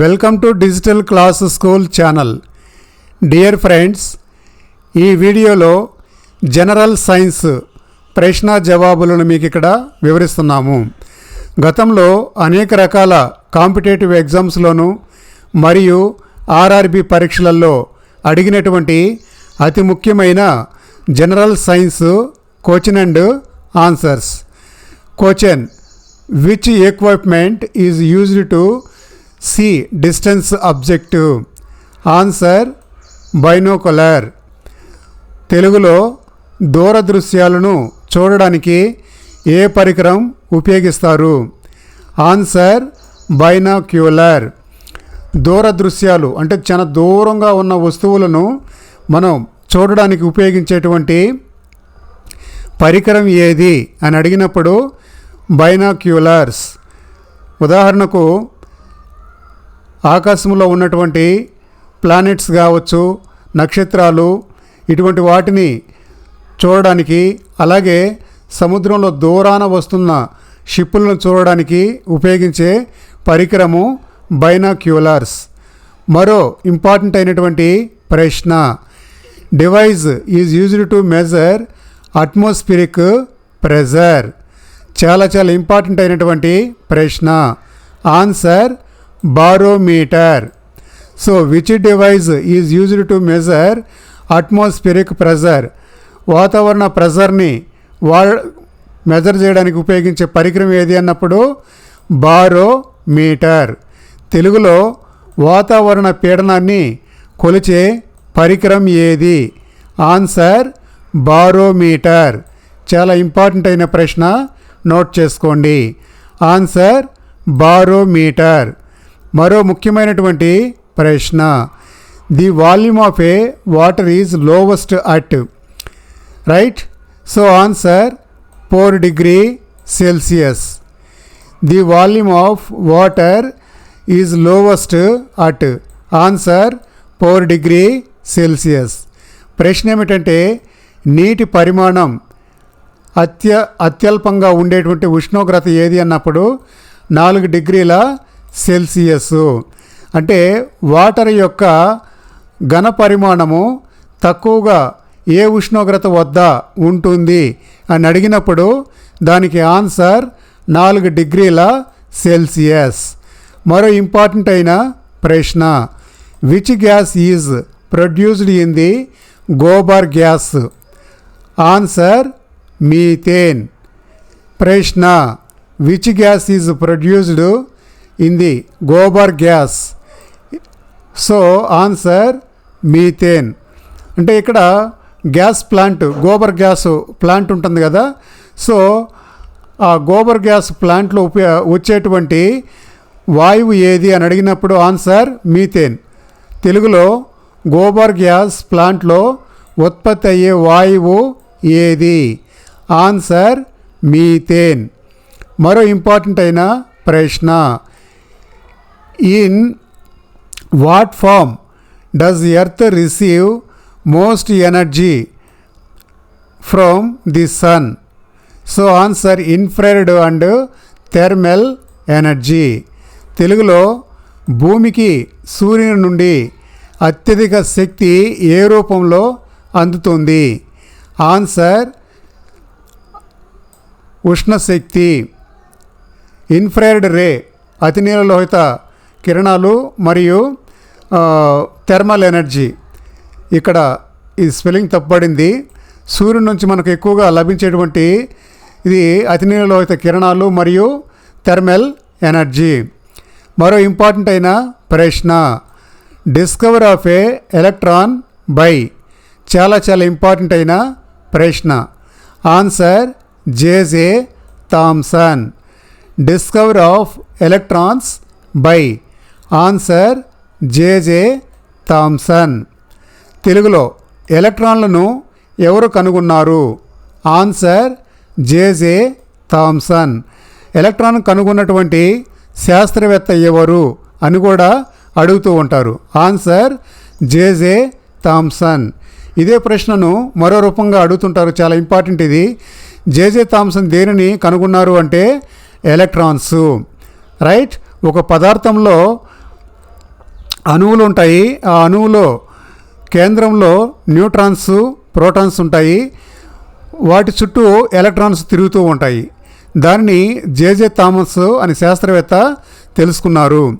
Welcome to digital class school channel. Dear friends ఈ వీడియోలో general science ప్రశ్న జవాబులను మీకు ఇక్కడ వివరిస్తున్నాము. గతంలో అనేక రకాల కాంపిటేటివ్ ఎగ్జామ్స్లోనూ మరియు ఆర్ఆర్బి పరీక్షలలో అడిగినటువంటి అతి ముఖ్యమైన general science question and answers. Question which equipment is used to see distance objective answer binocular. తెలుగులో దూరదృశ్యాలను చూడడానికి ఏ పరికరం ఉపయోగిస్తారు? Answer binocular. దూరదృశ్యాలు అంటే చాలా దూరంగా ఉన్న వస్తువులను మనం చూడడానికి ఉపయోగించేటువంటి పరికరం ఏది? అని అడిగినప్పుడు బైనాక్యులర్స్. ఉదాహరణకు ఆకాశంలో ఉన్నటువంటి ప్లానెట్స్ కావచ్చు నక్షత్రాలు ఇటువంటి వాటిని చూడడానికి అలాగే సముద్రంలో దూరాన వస్తున్న షిప్పులను చూడడానికి ఉపయోగించే పరికరము బైనాక్యులర్స్ మరో ఇంపార్టెంట్ అయినటువంటి ప్రశ్న. Device is used to measure atmospheric pressure చాలా చాలా ఇంపార్టెంట్ అయినటువంటి ప్రశ్న. Answer barometer. So which device is used to measure atmospheric pressure వాతావరణ ప్రెజర్ని వా మెజర్ చేయడానికి ఉపయోగించే పరికరం ఏది అన్నప్పుడు? బారో మీటర్ తెలుగులో వాతావరణ పీడనాన్ని కొలిచే పరికరం ఏది? Answer barometer. చాలా ఇంపార్టెంట్ అయిన ప్రశ్న నోట్ చేసుకోండి. Answer barometer. మరో ముఖ్యమైనటువంటి ప్రశ్న. The volume of a water is lowest at right so answer four degree Celsius the volume of water is lowest at answer four degree Celsius ప్రశ్న ఏమిటంటే నీటి పరిమాణం అత్య అత్యల్పంగా ఉండేటువంటి ఉష్ణోగ్రత ఏది అన్నప్పుడు నాలుగు డిగ్రీల సెల్సియస్. అంటే వాటర్ యొక్క ఘన పరిమాణము తక్కువగా ఏ ఉష్ణోగ్రత వద్ద ఉంటుంది అని అడిగినప్పుడు దానికి ఆన్సర్ నాలుగు డిగ్రీల సెల్సియస్. మరో ఇంపార్టెంట్ అయిన ప్రశ్న which gas is produced in the gobar gas answer methane. ప్రశ్న which gas is produced in the gobar gas so answer methane అంటే ఇక్కడ gas plant gobar gas plant ఉంటుంది కదా. సో ఆ గోబర్ గ్యాస్ ప్లాంట్లో ఉపయో వచ్చేటువంటి వాయువు ఏది అని అడిగినప్పుడు ఆన్సర్ మీథేన్ తెలుగులో గోబర్ గ్యాస్ ప్లాంట్లో ఉత్పత్తి అయ్యే వాయువు ఏది? ఆన్సర్ మీథేన్ మరో ఇంపార్టెంట్ అయిన ప్రశ్న. In what form does earth receive most energy from the sun so answer infrared and thermal energy తెలుగులో భూమికి సూర్యుని నుండి అత్యధిక శక్తి ఏ రూపంలో అందుతుంది? ఆన్సర్ ఉష్ణశక్తి. ఇన్ఫ్రారెడ్ రే అతినీల లోహిత కిరణాలు మరియు థెర్మల్ ఎనర్జీ. ఇక్కడ ఈ స్పెల్లింగ్ తప్పబడింది. సూర్యుడి నుంచి మనకు ఎక్కువగా లభించేటువంటి ఇది అతినీలలోహిత కిరణాలు మరియు థెర్మల్ ఎనర్జీ. మరో ఇంపార్టెంట్ అయిన ప్రశ్న discover of a electron by? చాలా చాలా ఇంపార్టెంట్ అయిన ప్రశ్న. Answer J J Thomson. Discover of electrons by? Answer J J Thomson. తెలుగులో ఎలక్ట్రాన్లను ఎవరు కనుగొన్నారు? Answer J J Thomson. Electron కనుగొన్నటువంటి శాస్త్రవేత్త ఎవరు అని కూడా అడుగుతూ ఉంటారు. Answer J J Thomson. ఇదే ప్రశ్నను మరో రూపంగా అడుగుతుంటారు. చాలా ఇంపార్టెంట్ ఇది. జేజే థామ్సన్ దేనిని కనుగొన్నారు అంటే ఎలక్ట్రాన్స్. రైట్ ఒక పదార్థంలో అణువులు ఉంటాయి ఆ అణువులో కేంద్రంలో న్యూట్రాన్స్ ప్రోటాన్స్ ఉంటాయి. వాటి చుట్టూ ఎలక్ట్రాన్స్ తిరుగుతూ ఉంటాయి. దానిని జేజే థామస్ అని శాస్త్రవేత్త తెలుసుకున్నారు.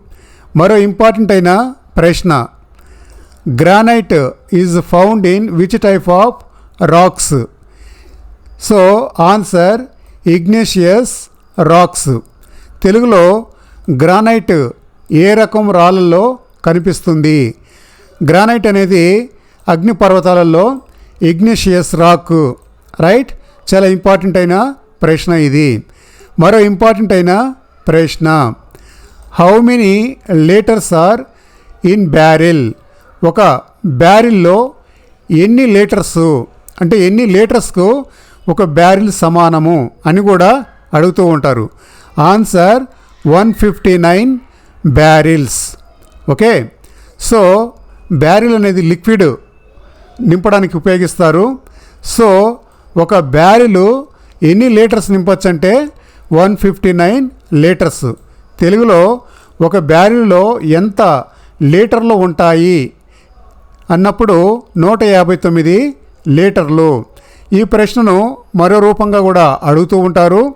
మరో ఇంపార్టెంట్ అయిన ప్రశ్న. Granite is found in which type of rocks so answer igneous rocks. తెలుగులో గ్రానైట్ ఏ రకం రాళ్ళల్లో కనిపిస్తుంది. గ్రానైట్ అనేది అగ్నిపర్వతాలలో ఇగ్నేషియస్ రాక్. రైట్? చాలా ఇంపార్టెంట్ అయిన ప్రశ్న ఇది. మరో ఇంపార్టెంట్ అయిన ప్రశ్న. How many litres are in barrel ఒక బ్యారిల్లో ఎన్ని లీటర్స్ అంటే ఎన్ని లీటర్స్కు ఒక బ్యారిల్ సమానము అని కూడా అడుగుతూ ఉంటారు. Answer one fifty nine barrels okay? So barrel అనేది లిక్విడ్ నింపడానికి ఉపయోగిస్తారు. సో ఒక బ్యారిల్ ఎన్ని లీటర్స్ నింపొచ్చు అంటే వన్ ఫిఫ్టీ నైన్ లీటర్స్. తెలుగులో ఒక బ్యారిల్లో ఎంత లీటర్లు ఉంటాయి? అన్నప్పుడు నూట యాభై తొమ్మిది లీటర్లు. ఈ ప్రశ్నను మరో రూపంగా కూడా అడుగుతూ ఉంటారు.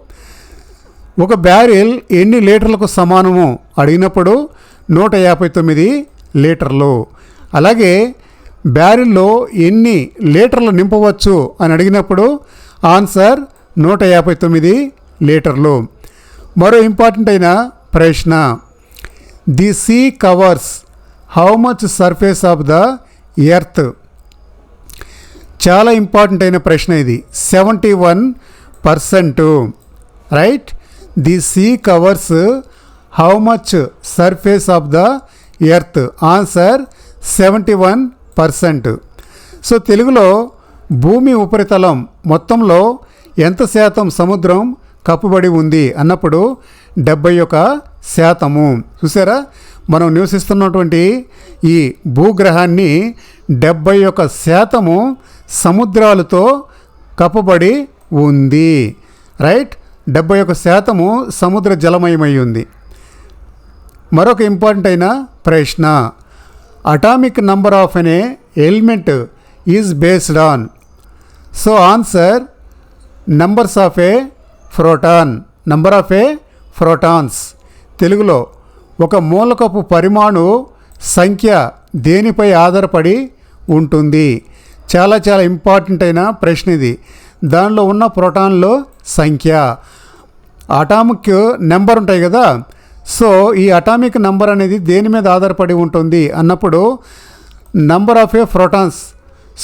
ఒక బ్యారిల్ ఎన్ని లీటర్లకు సమానము? అడిగినప్పుడు నూట యాభై తొమ్మిది లీటర్లు. అలాగే బ్యారిల్లో ఎన్ని లీటర్లు నింపవచ్చు అని అడిగినప్పుడు ఆన్సర్ నూట యాభై తొమ్మిది లీటర్లు. మరో ఇంపార్టెంట్ అయిన ప్రశ్న the sea covers how much surface of the earth? చాలా ఇంపార్టెంట్ అయిన ప్రశ్న ఇది. Seventy one percent. Right? The sea covers how much surface of the earth answer seventy one percent so తెలుగులో భూమి ఉపరితలం మొత్తంలో ఎంత శాతం సముద్రం కప్పుబడి ఉంది అన్నప్పుడు డెబ్బై ఒక శాతము. చూసారా? మనం నివసిస్తున్నటువంటి ఈ భూగ్రహాన్ని డెబ్బై ఒక శాతము సముద్రాలతో కప్పబడి ఉంది. రైట్ డెబ్బై ఒక శాతము సముద్ర జలమయమై ఉంది. మరొక ఇంపార్టెంట్ అయిన ప్రశ్న. Atomic number of an element is based on so answer numbers of a proton number of a protons తెలుగులో ఒక మూలకపు పరిమాణు సంఖ్య దేనిపై ఆధారపడి ఉంటుంది? చాలా చాలా ఇంపార్టెంట్ అయిన ప్రశ్న ఇది. దానిలో ఉన్న ప్రోటాన్లో సంఖ్య. అటామిక్ నెంబర్ ఉంటాయి కదా సో ఈ అటామిక్ నెంబర్ అనేది దేని మీద ఆధారపడి ఉంటుంది అన్నప్పుడు number of a protons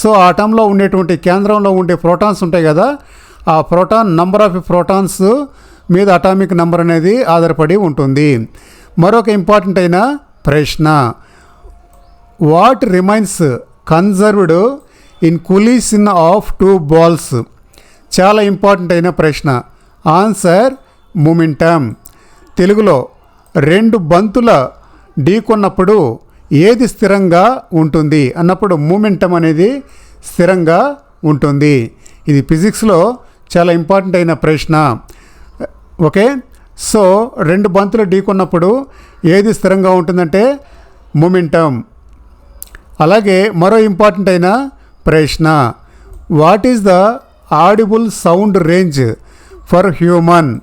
so ఆ అటంలో ఉండేటువంటి కేంద్రంలో ఉండే ప్రోటాన్స్ ఉంటాయి కదా ఆ ప్రోటాన్ నంబర్ ఆఫ్ ప్రోటాన్స్ మీద అటామిక్ నెంబర్ అనేది ఆధారపడి ఉంటుంది. మరొక ఇంపార్టెంట్ అయిన ప్రశ్న what remains conserved in collision of two balls చాలా ఇంపార్టెంట్ అయిన ప్రశ్న. ఆన్సర్ మూమెంటమ్ తెలుగులో రెండు బంతుల ఢీకొన్నప్పుడు ఏది స్థిరంగా ఉంటుంది అన్నప్పుడు మూమెంటం అనేది స్థిరంగా ఉంటుంది. ఇది ఫిజిక్స్లో చాలా ఇంపార్టెంట్ అయిన ప్రశ్న. ఓకే? సో రెండు బంతులు ఢీకొన్నప్పుడు ఏది స్థిరంగా ఉంటుందంటే మూమెంటం. అలాగే మరో ఇంపార్టెంట్ అయిన ప్రశ్న. What is the audible sound range for human?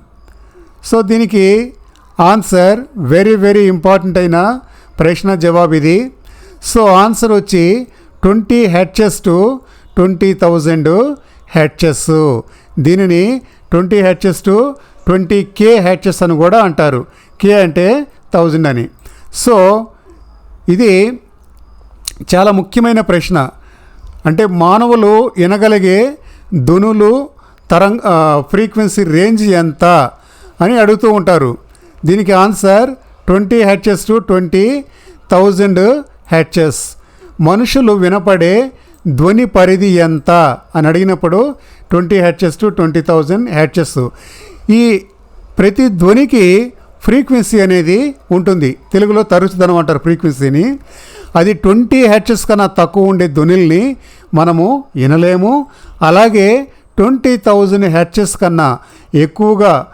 So దీనికి ఆన్సర్ వెరీ వెరీ ఇంపార్టెంట్ అయిన ప్రశ్న జవాబు ఇది. సో ఆన్సర్ వచ్చి twenty hertz to twenty thousand hertz దీనిని twenty hertz to twenty K hertz అని కూడా అంటారు. కే అంటే థౌజండ్ అని. సో ఇది చాలా ముఖ్యమైన ప్రశ్న. అంటే మానవులు వినగలిగే ధనులు తరంగ ఫ్రీక్వెన్సీ రేంజ్ ఎంత అని అడుగుతూ ఉంటారు. దీనికి answer twenty HS to twenty thousand HS. మనుషులు వినపడే ధ్వని పరిధి ఎంత అని అడిగినప్పుడు twenty HS to twenty thousand HS. ఈ ప్రతి ధ్వనికి ఫ్రీక్వెన్సీ అనేది ఉంటుంది. తెలుగులో తరుచుదనం అంటారు ఫ్రీక్వెన్సీని. అది ట్వంటీ హెచ్ఎస్ కన్నా తక్కువ ఉండే ధ్వనుల్ని మనము వినలేము. అలాగే ట్వంటీ థౌజండ్ హెచ్ఎస్ కన్నా ఎక్కువగా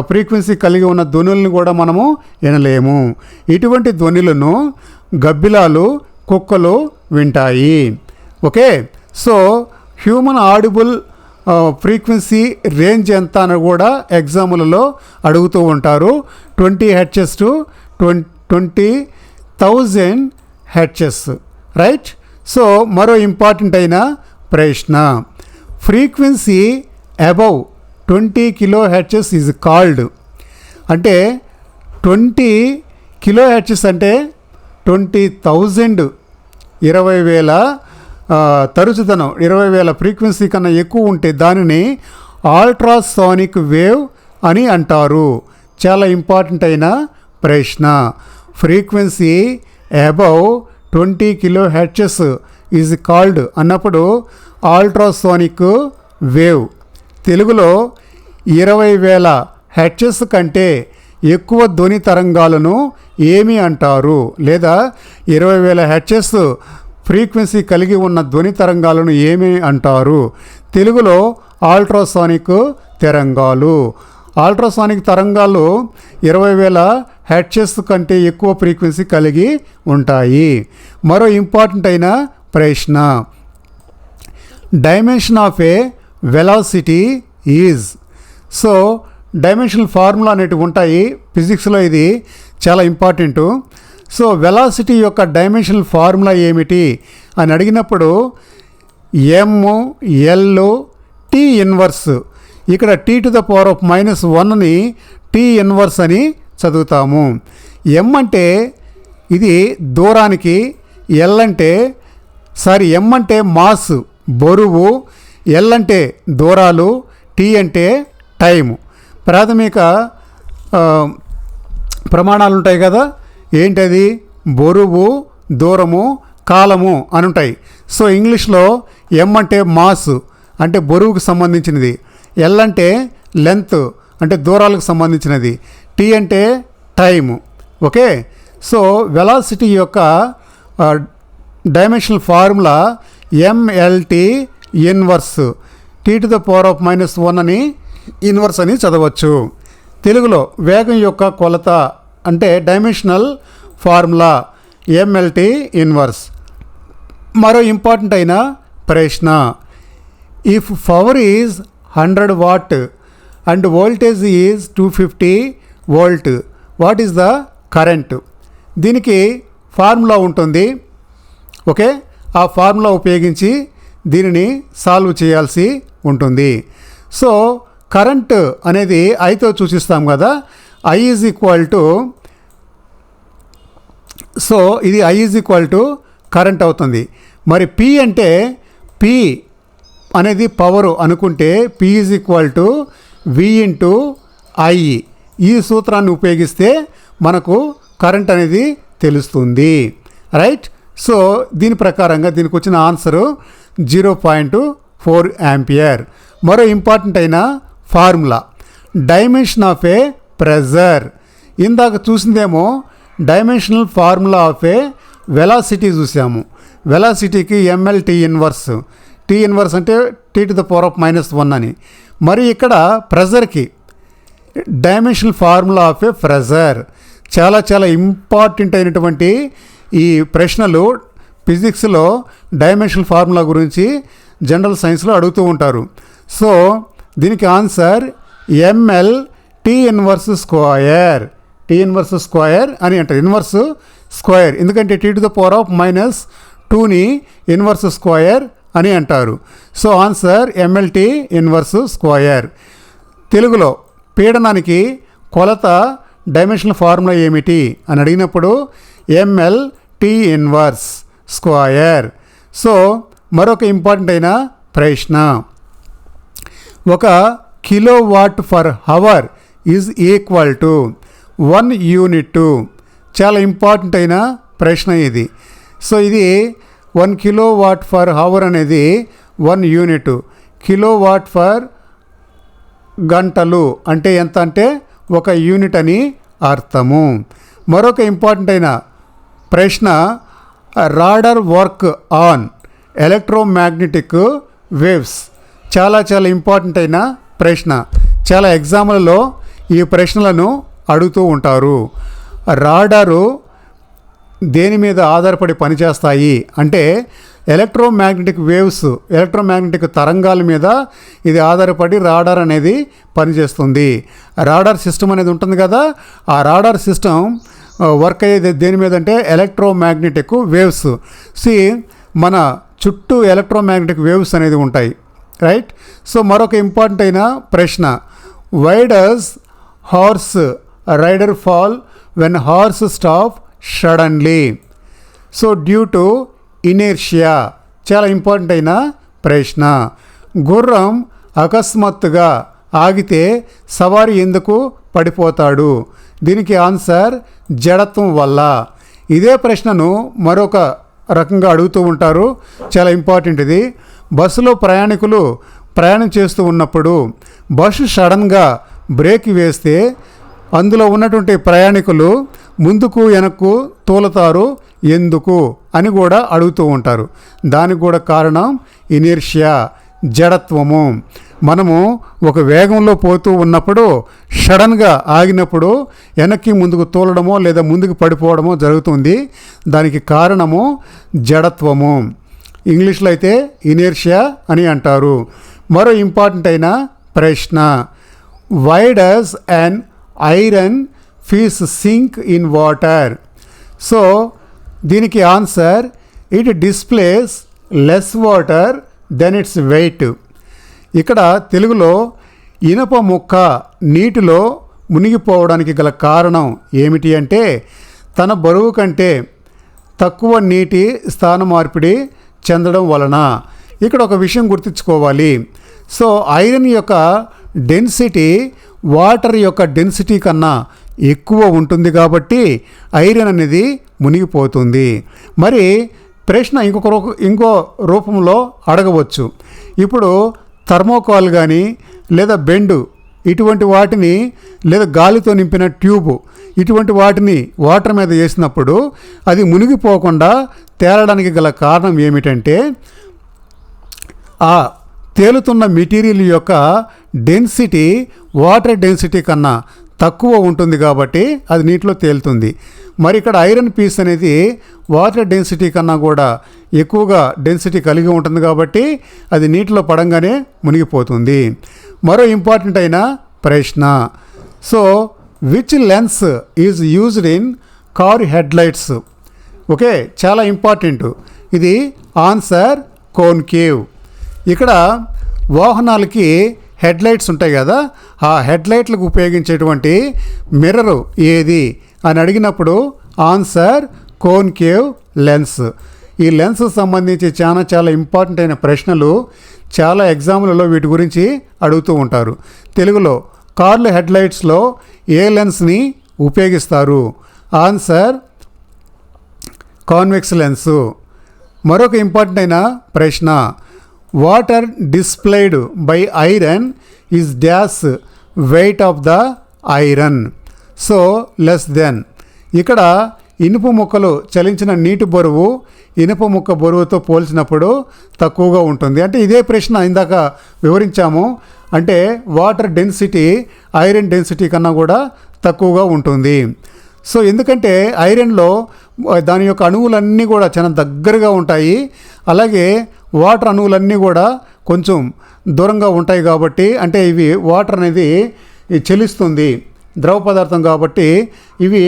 ఫ్రీక్వెన్సీ కలిగి ఉన్న ధ్వనులను కూడా మనము వినలేము. ఇటువంటి ధ్వనులను గబ్బిలాలు కుక్కలు వింటాయి. Okay? So human audible frequency range ఎంత అని కూడా ఎగ్జాములలో అడుగుతూ ఉంటారు. Twenty HS to twenty thousand HS. Right? So మరో ఇంపార్టెంట్ అయిన ప్రశ్న. ఫ్రీక్వెన్సీ అబవ్ ట్వంటీ కిలో హెచ్ఎస్ ఈజ్ కాల్డ్. అంటే ట్వంటీ కిలో హెచ్ఎస్ అంటే ట్వంటీ థౌజండ్ ఇరవై వేల తరచుదనం ఇరవై వేల ఫ్రీక్వెన్సీ కన్నా ఎక్కువ ఉంటే దానిని ఆల్ట్రాసానిక్ వేవ్ అని అంటారు. చాలా ఇంపార్టెంట్ అయిన ప్రశ్న. ఫ్రీక్వెన్సీ అబౌవ్ ట్వంటీ కిలో హెచ్ఎస్ ఈజ్ కాల్డ్ అన్నప్పుడు ఆల్ట్రాసోనిక్ వేవ్. తెలుగులో ఇరవై వేల హెచ్ఎస్ కంటే ఎక్కువ ధ్వని తరంగాలను ఏమి అంటారు? లేదా ఇరవై వేల హెచ్ఎస్ ఫ్రీక్వెన్సీ కలిగి ఉన్న ధ్వని తరంగాలను ఏమి అంటారు? తెలుగులో ఆల్ట్రాసానిక్ తరంగాలు. ఆల్ట్రాసానిక్ తరంగాలు ఇరవై వేల హెడ్చెస్ కంటే ఎక్కువ ఫ్రీక్వెన్సీ కలిగి ఉంటాయి. మరో ఇంపార్టెంట్ అయిన ప్రశ్న. Dimension of a velocity is. So dimensional formula అనేటివి ఉంటాయి. ఫిజిక్స్లో ఇది చాలా ఇంపార్టెంటు సో వెలాసిటీ యొక్క డైమెన్షనల్ ఫార్ములా ఏమిటి? అని అడిగినప్పుడు ఎమ్ ఎల్ టీ ఇన్వర్స్ ఇక్కడ T to the power of minus వన్ని టీ ఇన్వర్స్ అని చదువుతాము. ఎమ్ అంటే ఇది దూరానికి ఎల్ అంటే సారీ ఎమ్ అంటే మాస్ బరువు. ఎల్ అంటే దూరాలు. టీ అంటే టైము. ప్రాథమిక ప్రమాణాలు ఉంటాయి కదా? ఏంటది? బరువు దూరము కాలము అని ఉంటాయి సో ఇంగ్లీష్లో ఎం అంటే మాస్ అంటే బరువుకు సంబంధించినది. ఎల్ అంటే లెంత్ అంటే దూరాలకు సంబంధించినది. టీ అంటే టైము. ఓకే? సో వెలాసిటీ యొక్క dimensional formula M L T inverse. T to the power of minus one అని ఇన్వర్స్ అని చదవచ్చు. తెలుగులో వేగం యొక్క కొలత అంటే dimensional formula M L T inverse. మరో ఇంపార్టెంట్ అయిన ప్రశ్న. If power is hundred watt and voltage is two fifty volt what is the current దీనికి ఫార్ములా ఉంటుంది. ఓకే? ఆ ఫార్ములా ఉపయోగించి దీనిని సాల్వ్ చేయాల్సి ఉంటుంది. సో కరెంట్ అనేది ఐతో సూచిస్తాం కదా I is equal to so ఇది I is equal to current అవుతుంది. మరి పి అంటే పి అనేది పవరు అనుకుంటే P is equal to V into I ఈ సూత్రాన్ని ఉపయోగిస్తే మనకు కరెంట్ అనేది తెలుస్తుంది. రైట్ సో దీని ప్రకారంగా దీనికి వచ్చిన answer zero point four ampere మరో ఇంపార్టెంట్ అయిన formula. Dimension of a pressure ఇందాక చూసిందేమో dimensional formula of a velocity చూసాము. వెలాసిటీకి M L T inverse T inverse అంటే T to the power of minus one అని. మరి ఇక్కడ ప్రెజర్కి dimensional formula of a pressure చాలా చాలా ఇంపార్టెంట్ అయినటువంటి ఈ ప్రశ్నలు ఫిజిక్స్లో డైమెన్షనల్ ఫార్ములా గురించి జనరల్ సైన్స్లో అడుగుతూ ఉంటారు. సో దీనికి answer M L T inverse square T inverse square అని అంటారు. ఇన్వర్స్ స్క్వయర్ ఎందుకంటే T to the power of minus టూని ఇన్వర్స్ స్క్వయర్ అని అంటారు. So answer M L T inverse square తెలుగులో పీడనానికి కొలత డైమెన్షనల్ ఫార్ములా ఏమిటి అని అడిగినప్పుడు M L T inverse square so మరొక ఇంపార్టెంట్ అయిన ప్రశ్న. ఒక kilo watt for hour is equal to one unit చాలా ఇంపార్టెంట్ అయిన ప్రశ్న ఇది. సో ఇది one kilo watt for hour అనేది one unit. Kilo watt for గంటలు అంటే ఎంత అంటే ఒక యూనిట్ అని అర్థము. మరొక ఇంపార్టెంట్ అయిన ప్రశ్న radar work on electromagnetic waves. చాలా చాలా ఇంపార్టెంట్ అయిన ప్రశ్న. చాలా ఎగ్జామ్లలో ఈ ప్రశ్నలను అడుగుతూ ఉంటారు. రాడారు దేని మీద ఆధారపడి పనిచేస్తాయి? అంటే ఎలక్ట్రోమాగ్నెటిక్ వేవ్స్ ఎలక్ట్రోమాగ్నెటిక్ తరంగాల మీద ఇది ఆధారపడి రాడార్ అనేది పనిచేస్తుంది. రాడార్ సిస్టమ్ అనేది ఉంటుంది కదా ఆ రాడార్ సిస్టమ్ వర్క్ అయ్యేది దేని మీద అంటే ఎలక్ట్రోమాగ్నెటిక్ వేవ్స్. సి మన చుట్టూ ఎలక్ట్రోమాగ్నెటిక్ వేవ్స్ అనేది ఉంటాయి. రైట్ సో మరొక ఇంపార్టెంట్ అయిన ప్రశ్న. Why does horse rider fall when horse stop suddenly so due to inertia చాలా ఇంపార్టెంట్ అయిన ప్రశ్న. గుర్రం అకస్మాత్తుగా ఆగితే సవారి ఎందుకు పడిపోతాడు? దీనికి ఆన్సర్ జడత్వం వల్ల. ఇదే ప్రశ్నను మరొక రకంగా అడుగుతూ ఉంటారు. చాలా ఇంపార్టెంట్ ఇది. బస్సులో ప్రయాణికులు ప్రయాణం చేస్తూ ఉన్నప్పుడు బస్సు సడన్గా బ్రేక్ వేస్తే అందులో ఉన్నటువంటి ప్రయాణికులు ముందుకు వెనక్కు తోలుతారు. ఎందుకు? అని కూడా అడుగుతూ ఉంటారు. దానికి కూడా కారణం ఇనీర్షియా జడత్వము. మనము ఒక వేగంలో పోతూ ఉన్నప్పుడు సడన్గా ఆగినప్పుడు వెనక్కి ముందుకు తోలడమో లేదా ముందుకు పడిపోవడమో జరుగుతుంది. దానికి కారణము జడత్వము. ఇంగ్లీష్లో అయితే ఇనేర్షియా అని అంటారు. మరో ఇంపార్టెంట్ అయిన ప్రశ్న why does and iron piece sink in water so దీనికి answer it displace less water then its weight ఇక్కడ తెలుగులో ఇనప ముక్క నీటిలో మునిగిపోవడానికి గల కారణం ఏమిటి అంటే తన బరువు కంటే తక్కువ నీటి స్థాన మార్పిడి చెందడం వలన ఇక్కడ ఒక విషయం గుర్తుంచుకోవాలి. సో ఐరన్ యొక్క డెన్సిటీ వాటర్ యొక్క డెన్సిటీ కన్నా ఎక్కువ ఉంటుంది కాబట్టి ఐరన్ అనేది మునిగిపోతుంది. మరి ప్రశ్న ఇంకొక రూ- ఇంకో రూపంలో అడగవచ్చు. ఇప్పుడు థర్మోకాల్ కానీ లేదా బెండు ఇటువంటి వాటిని లేదా గాలితో నింపిన ట్యూబ్ ఇటువంటి వాటిని వాటర్ మీద వేసినప్పుడు అది మునిగిపోకుండా తేలడానికి గల కారణం ఏమిటంటే ఆ తేలుతున్న మెటీరియల్ యొక్క డెన్సిటీ వాటర్ డెన్సిటీ కన్నా తక్కువ ఉంటుంది కాబట్టి అది నీటిలో తేలుతుంది. మరి ఇక్కడ ఐరన్ పీస్ అనేది వాటర్ డెన్సిటీ కన్నా కూడా ఎక్కువగా డెన్సిటీ కలిగి ఉంటుంది కాబట్టి అది నీటిలో పడంగానే మునిగిపోతుంది. మరో ఇంపార్టెంట్ అయిన ప్రశ్న. So which lens is used in car headlights okay చాలా ఇంపార్టెంట్. ఇది ఆన్సర్ కోన్కేవ్ ఇక్కడ వాహనాలకి హెడ్లైట్స్ ఉంటాయి కదా ఆ హెడ్లైట్లకు ఉపయోగించేటువంటి మిర్రర్ ఏది అని అడిగినప్పుడు ఆన్సర్ కోన్కేవ్ లెన్స్. ఈ లెన్స్ సంబంధించి చాలా చాలా ఇంపార్టెంట్ అయిన ప్రశ్నలు చాలా ఎగ్జామ్లలో వీటి గురించి అడుగుతూ ఉంటారు. తెలుగులో కార్ల హెడ్లైట్స్లో ఏ లెన్స్ని ఉపయోగిస్తారు? Answer convex lens. మరొక ఇంపార్టెంట్ అయిన ప్రశ్న water displaced by iron is డ్యాస్ weight of the iron so less then ఇక్కడ ఇనుప ముక్కలు చలించిన నీటి బరువు ఇనుప ముక్క బరువుతో పోల్చినప్పుడు తక్కువగా ఉంటుంది. అంటే ఇదే ప్రశ్న ఇందాక వివరించాము. అంటే వాటర్ డెన్సిటీ ఐరన్ డెన్సిటీ కన్నా కూడా తక్కువగా ఉంటుంది. సో ఎందుకంటే ఐరన్లో దాని యొక్క అణువులన్నీ కూడా చాలా దగ్గరగా ఉంటాయి. అలాగే వాటర్ అణువులన్నీ కూడా కొంచెం దూరంగా ఉంటాయి కాబట్టి అంటే ఇవి వాటర్ అనేది చెలిస్తుంది ద్రవ పదార్థం కాబట్టి ఇవి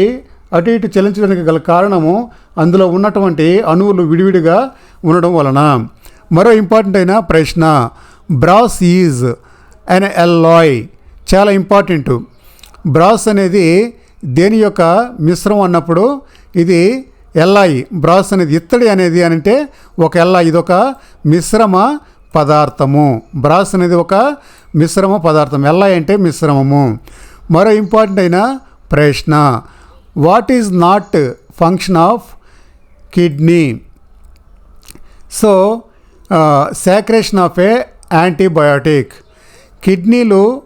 అటు ఇటు చెలించడానికి గల కారణము అందులో ఉన్నటువంటి అణువులు విడివిడిగా ఉండడం వలన. మరో ఇంపార్టెంట్ అయిన ప్రశ్న బ్రాస్ ఈజ్ అన్ ఎల్లాయ్ చాలా ఇంపార్టెంట్ బ్రాస్ అనేది దేని యొక్క మిశ్రమం అన్నప్పుడు ఇది ఎల్లాయి బ్రాస్ అనేది ఇత్తడి అనేది అని అంటే ఒక ఎల్లాయి ఇది ఒక మిశ్రమ పదార్థము. బ్రాస్ అనేది ఒక మిశ్రమ పదార్థం. ఎల్లాయి అంటే మిశ్రమము. మరో ఇంపార్టెంట్ అయిన ప్రశ్న what is not function of kidney? So secretion of a antibiotic. కిడ్నీలు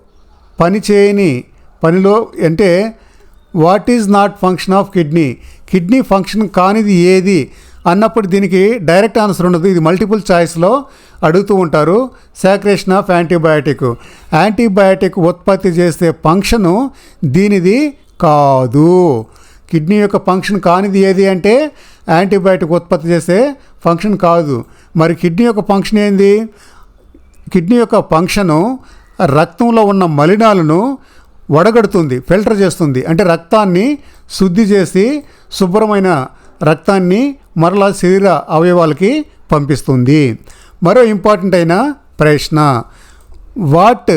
పనిచేయని పనిలో అంటే what is not function of kidney? Kidney function కానిది ఏది అన్నప్పుడు దీనికి డైరెక్ట్ ఆన్సర్ ఉండదు. ఇది మల్టిపుల్ చాయిస్లో అడుగుతూ ఉంటారు. సాక్రేషన్ ఆఫ్ యాంటీబయాటిక్. యాంటీబయాటిక్ ఉత్పత్తి చేసే ఫంక్షను దీనిది కాదు. కిడ్నీ యొక్క ఫంక్షన్ కానిది ఏది అంటే యాంటీబయాటిక్ ఉత్పత్తి చేసే ఫంక్షన్ కాదు. మరి కిడ్నీ యొక్క ఫంక్షన్ ఏంది? కిడ్నీ యొక్క ఫంక్షను రక్తంలో ఉన్న మలినాలను వడగడుతుంది ఫిల్టర్ చేస్తుంది. అంటే రక్తాన్ని శుద్ధి చేసి శుభ్రమైన రక్తాన్ని మరలా శరీర అవయవాలకి పంపిస్తుంది. మరో ఇంపార్టెంట్ అయిన ప్రశ్న what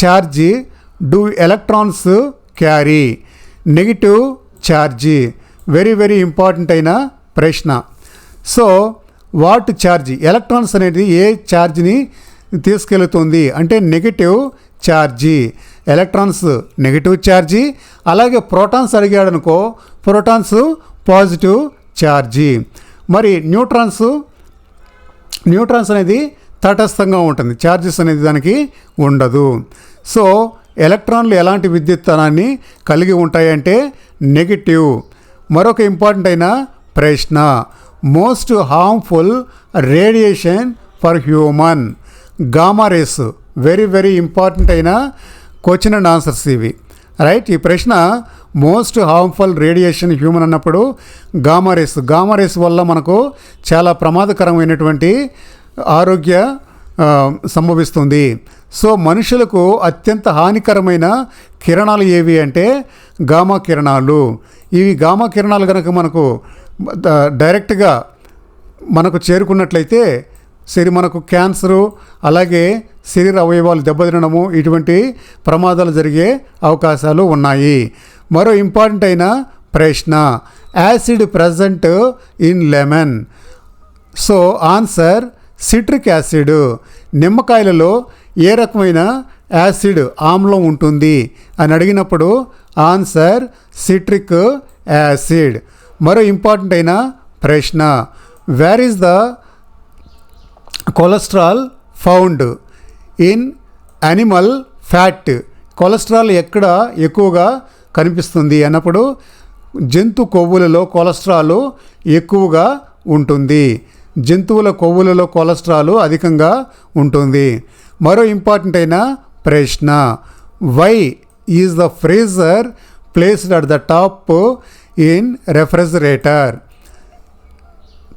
charge do electrons carry? Negative charge. Very very important అయిన ప్రశ్న. So what charge? ఎలక్ట్రాన్స్ అనేది ఏ ఛార్జ్ని తీసుకెళ్తుంది? అంటే negative charge. Electrons negative charge అలాగే ప్రోటాన్స్ అడిగాడనుకో ప్రోటాన్స్ పాజిటివ్ ఛార్జీ. మరి న్యూట్రాన్స్ న్యూట్రాన్స్ అనేది తటస్థంగా ఉంటుంది ఛార్జెస్ అనేది దానికి ఉండదు. సో ఎలక్ట్రాన్లు ఎలాంటి విద్యుత్తనాన్ని కలిగి ఉంటాయంటే నెగిటివ్. మరొక ఇంపార్టెంట్ అయిన ప్రశ్న most harmful radiation for human. Gamma rays very very important అయిన క్వశ్చన్ అండ్ ఆన్సర్స్ ఇవి రైట్ ఈ ప్రశ్న మోస్ట్ హార్మ్ఫుల్ రేడియేషన్ హ్యూమన్ అన్నప్పుడు గామారేస్ గామారేస్ వల్ల మనకు చాలా ప్రమాదకరమైనటువంటి ఆరోగ్య సంభవిస్తుంది. సో మనుషులకు అత్యంత హానికరమైన కిరణాలు ఏవి అంటే గామా కిరణాలు. ఇవి గామా కిరణాలు కనుక మనకు డైరెక్ట్గా మనకు చేరుకున్నట్లయితే సరి మనకు క్యాన్సరు అలాగే శరీర అవయవాలు దెబ్బతినడము ఇటువంటి ప్రమాదాలు జరిగే అవకాశాలు ఉన్నాయి. మరో ఇంపార్టెంట్ అయిన ప్రశ్న acid present in lemon. So answer citric acid. నిమ్మకాయలలో ఏ రకమైన యాసిడ్ ఆమ్లం ఉంటుంది? అని అడిగినప్పుడు ఆన్సర్ సిట్రిక్ యాసిడ్. మరో ఇంపార్టెంట్ అయిన ప్రశ్న where is the cholesterol found in animal fat. Cholesterol ఎక్కడ ఎక్కువగా కనిపిస్తుంది అన్నప్పుడు జంతు కొవ్వులలో కొలెస్ట్రాల్ ఎక్కువగా ఉంటుంది. జంతువుల కొవ్వులలో కొలెస్ట్రాల్ అధికంగా ఉంటుంది. మరో ఇంపార్టెంట్ అయిన ప్రశ్న why is the freezer placed at the top in refrigerator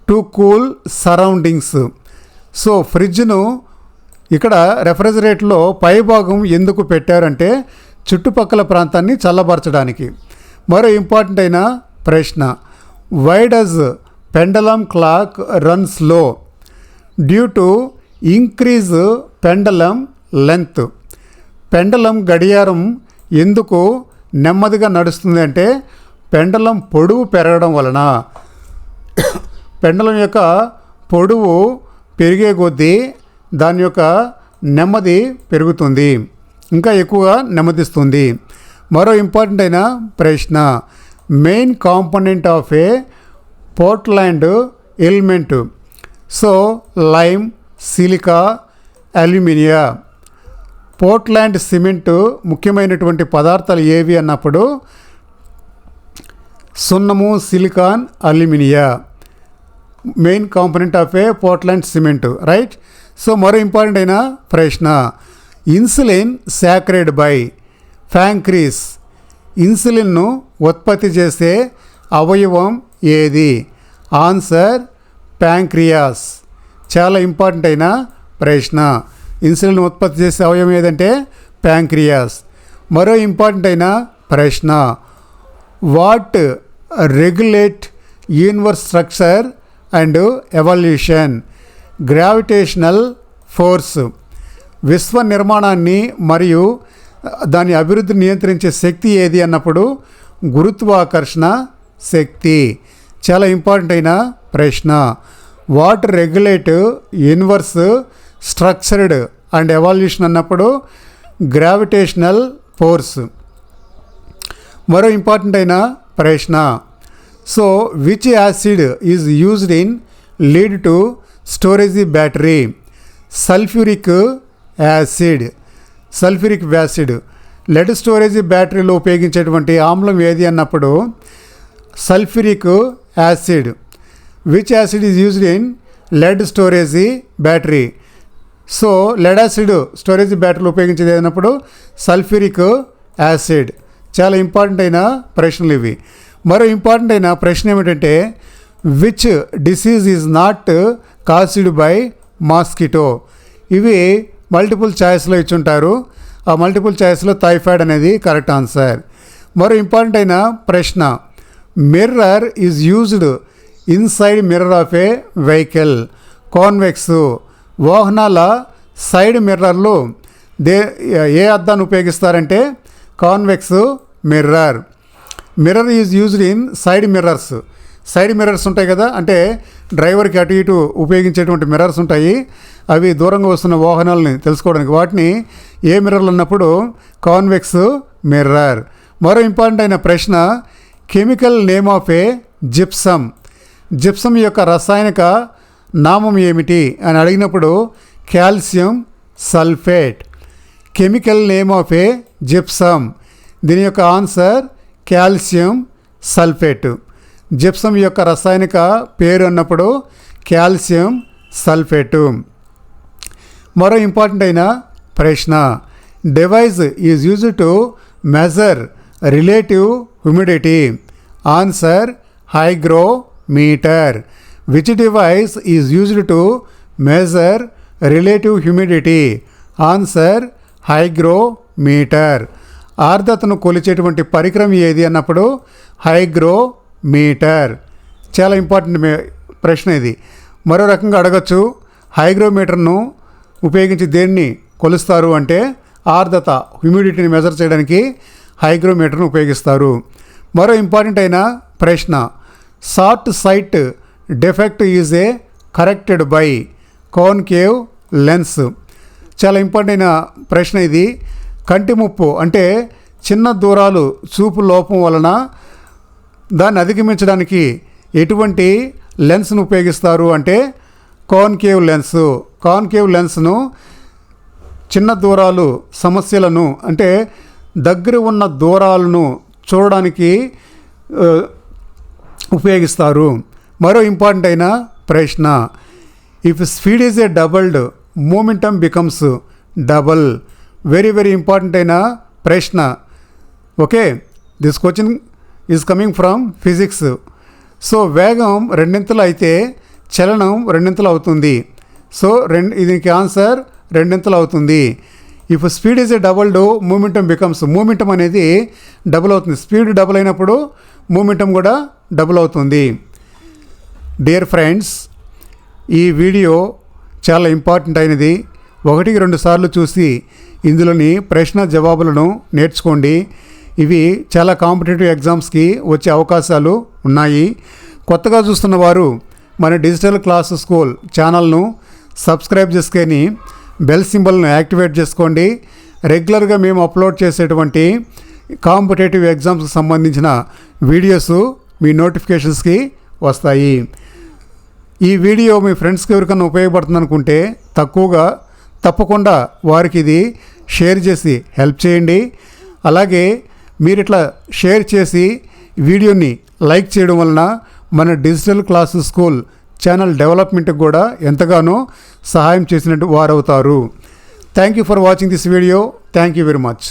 to cool surroundings so ఫ్రిడ్జ్ను ఇక్కడ రెఫ్రిజరేటర్లో పై భాగం ఎందుకు పెట్టారంటే చుట్టుపక్కల ప్రాంతాన్ని చల్లబరచడానికి. మరో ఇంపార్టెంట్ అయిన ప్రశ్న why does pendulum clock run slow due to increase pendulum length pendulum గడియారం ఎందుకు నెమ్మదిగా నడుస్తుంది అంటే పెండలం పొడవు పెరగడం వలన. పెండలం యొక్క పొడవు పెరిగే కొద్దీ దాని యొక్క నెమ్మది పెరుగుతుంది. ఇంకా ఎక్కువగా నెమ్మదిస్తుంది. మరో ఇంపార్టెంట్ అయిన ప్రశ్న main component of a Portland element. So lime silica alumina. Portland cement ముఖ్యమైనటువంటి పదార్థాలు ఏవి అన్నప్పుడు సున్నము silicon alumina. Main component of a Portland cement right so మరో ఇంపార్టెంట్ అయిన ప్రశ్న ఇన్సులిన్ సాక్రెడ్ బై ఫ్యాంక్రీస్ ఇన్సులిన్ను ఉత్పత్తి చేసే అవయవం ఏది? ఆన్సర్ ప్యాంక్రియాస్ చాలా ఇంపార్టెంట్ అయిన ప్రశ్న ఇన్సులిన్ ఉత్పత్తి చేసే అవయవం ఏదంటే ప్యాంక్రియాస్ మరో ఇంపార్టెంట్ అయిన ప్రశ్న what regulate universe structure and evolution gravitational force విశ్వ నిర్మాణాన్ని మరియు దాని అభివృద్ధిని నియంత్రించే శక్తి ఏది అన్నప్పుడు గురుత్వాకర్షణ శక్తి. చాలా ఇంపార్టెంట్ అయిన ప్రశ్న. What regulate universe structured and evolution అన్నప్పుడు గ్రావిటేషనల్ ఫోర్స్. మరో ఇంపార్టెంట్ అయిన ప్రశ్న. So which acid is used in lead to storage battery sulphuric acid sulphuric acid lead storage బ్యాటరీలో ఉపయోగించేటువంటి ఆమ్లం ఏది అన్నప్పుడు sulphuric acid which acid is used in lead storage battery so lead acid storage బ్యాటరీలు ఉపయోగించేది అయినప్పుడు sulphuric acid చాలా important అయిన ప్రశ్నలు ఇవి. మరో ఇంపార్టెంట్ అయిన ప్రశ్న ఏమిటంటే which disease is not caused by mosquito ఇవి మల్టిపుల్ ఛాయిస్లో ఇచ్చుంటారు. ఆ మల్టిపుల్ ఛాయిస్లో థైఫాయిడ్ అనేది కరెక్ట్ ఆన్సర్ మరో ఇంపార్టెంట్ అయిన ప్రశ్న mirror is used inside mirror of a vehicle convex వాహనాల సైడ్ మిర్రర్లు దే ఏ అద్దాన్ని ఉపయోగిస్తారంటే convex mirror mirror is used in side mirrors. Side mirrors ఉంటాయి కదా అంటే డ్రైవర్కి అటు ఇటు ఉపయోగించేటువంటి మిర్రర్స్ ఉంటాయి. అవి దూరంగా వస్తున్న వాహనాలని తెలుసుకోవడానికి. వాటిని ఏ మిర్రర్లు అన్నప్పుడు కాన్వెక్స్ మిర్రర్. మరో ఇంపార్టెంట్ అయిన ప్రశ్న chemical name of a gypsum. Gypsum యొక్క రసాయనిక నామం ఏమిటి అని అడిగినప్పుడు calcium sulphate. Chemical name of a gypsum. దీని యొక్క ఆన్సర్ కాల్షియం సల్ఫేట్. జిప్సం యొక్క రసాయనిక పేరు అన్నప్పుడు కాల్షియం సల్ఫేటు. మరో ఇంపార్టెంట్ అయిన ప్రశ్న. Device is use to measure relative humidity. Answer hygrometer. Which device is used to measure relative humidity. Answer hygrometer. ఆర్ద్రతను కొలిచేటువంటి పరికరం ఏది అన్నప్పుడు హైగ్రోమీటర్. చాలా ఇంపార్టెంట్ ప్రశ్న ఇది. మరో రకంగా అడగచ్చు హైగ్రోమీటర్ను ఉపయోగించి దేన్ని కొలుస్తారు అంటే ఆర్ద్రత హ్యూమిడిటీని మెజర్ చేయడానికి హైగ్రోమీటర్ను ఉపయోగిస్తారు. మరో ఇంపార్టెంట్ అయిన ప్రశ్న short sight defect is a corrected by concave lens. చాలా ఇంపార్టెంట్ అయిన ప్రశ్న ఇది. కంటి ముప్పు అంటే చిన్న దూరాలు చూపు లోపం వలన దాన్ని అధిగమించడానికి ఎటువంటి లెన్స్ను ఉపయోగిస్తారు అంటే కాన్కేవ్ లెన్స్. కాన్కేవ్ లెన్స్ను చిన్న దూరాలు సమస్యలను అంటే దగ్గర ఉన్న దూరాలను చూడడానికి ఉపయోగిస్తారు. మరో ఇంపార్టెంట్ అయిన ప్రశ్న if speed is a doubled momentum becomes double very very important అయిన ప్రశ్న. Okay this question is coming from physics so వేగం రెండింతలు అయితే చలనం రెండింతలు అవుతుంది. సో రెండు దీనికి ఆన్సర్ రెండింతలు అవుతుంది. If speed is a doubled momentum becomes momentum అనేది డబుల్ అవుతుంది. స్పీడ్ డబుల్ అయినప్పుడు మూమెంటం కూడా డబుల్ అవుతుంది. డియర్ ఫ్రెండ్స్ ఈ వీడియో చాలా ఇంపార్టెంట్ అయినది. ఒకటికి రెండు సార్లు చూసి ఇందులోని ప్రశ్న జవాబులను నేర్చుకోండి. ఇవి చాలా కాంపిటేటివ్ ఎగ్జామ్స్కి వచ్చే అవకాశాలు ఉన్నాయి. కొత్తగా చూస్తున్న వారు మన డిజిటల్ క్లాస్ స్కూల్ ఛానల్ను సబ్స్క్రైబ్ చేసుకొని బెల్ సింబల్ను యాక్టివేట్ చేసుకోండి. రెగ్యులర్గా మేము అప్లోడ్ చేసేటువంటి కాంపిటేటివ్ ఎగ్జామ్స్కి సంబంధించిన వీడియోస్ మీ నోటిఫికేషన్స్కి వస్తాయి. ఈ వీడియో మీ ఫ్రెండ్స్కి ఎవరికైనా ఉపయోగపడుతుంది అనుకుంటే తక్కువగా తప్పకుండా వారికి ఇది షేర్ చేసి హెల్ప్ చేయండి. అలాగే మీరు ఇట్లా షేర్ చేసి వీడియోని లైక్ చేయడం వలన మన డిజిటల్ క్లాసు స్కూల్ ఛానల్ డెవలప్మెంట్కి కూడా ఎంతగానో సహాయం చేసినట్టు వారవుతారు. Thank you for watching this video. Thank you very much.